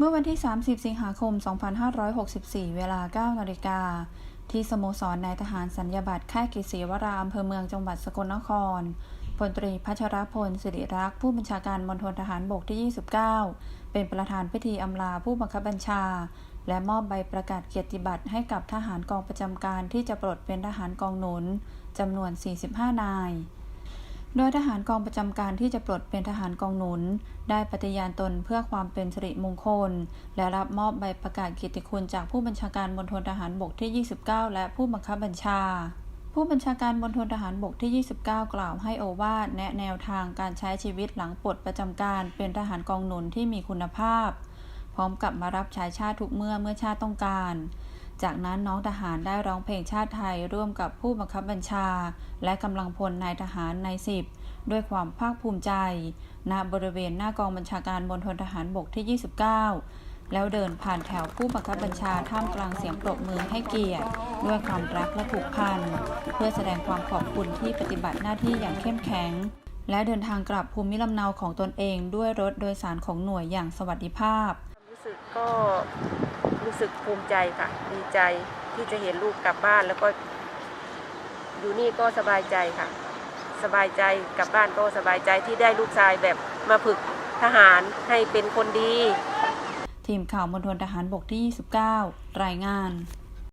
เมื่อวันที่ 30 สิงหาคม 2564 เวลา 9 นาฬิกา ที่สโมสรนายทหารสัญญาบัตรค่ายกิศรีวราอำเภอเมืองจังหวัดสกลนครพลตรีพัชรพลสิริรักษ์ผู้บัญชาการมณฑลทหารบกที่ 29 เป็นประธานพิธีอำลาผู้บังคับบัญชา และมอบใบประกาศเกียรติบัตรให้กับทหารกองประจำการที่จะปลดเป็นทหารกองหนุนจำนวน 45 นาย โดยทหารกองประจำการที่จะปลดเป็นทหารกองหนุน ได้ปฏิญาณตนเพื่อความเป็นสิริมงคล และรับมอบใบประกาศเกียรติคุณจากผู้บัญชาการมณฑลทหารบกที่ 29 และผู้บังคับบัญชา ผู้บัญชาการมณฑลทหารบกที่ 29 กล่าวให้โอวาทแนะแนวทางการใช้ชีวิตหลังปลดประจำการเป็นทหารกองหนุนที่มีคุณภาพ พร้อมกับมารับใช้ชาติทุกเมื่อเมื่อชาติต้องการ จากนั้นน้องทหารได้ร้องเพลงชาติไทยร่วมกับผู้บังคับบัญชา และกำลังพลนายทหารในสิบด้วยความภาคภูมิใจ ณ บริเวณหน้ากองบัญชาการมณฑลทหารบกที่ 29 แล้วเดินผ่านแถวผู้บังคับบัญชาท่ามกลางเสียงปรบมือให้เกียรติ ด้วยความรักและผูกพัน เพื่อแสดงความขอบคุณที่ปฏิบัติหน้าที่อย่างเข้มแข็ง และเดินทางกลับภูมิลำเนาของตนเองด้วยรถโดยสารของหน่วยอย่างสวัสดิภาพ รู้สึกก็ รู้สึกภูมิใจค่ะ ดีใจที่จะเห็นลูกกลับบ้านแล้วก็ อยู่นี่ก็สบายใจค่ะ สบายใจกลับบ้านก็สบายใจที่ได้ลูกชายแบบมาฝึกทหารให้เป็นคนดี ทีมข่าวมณฑลทหารบกที่ 29 รายงาน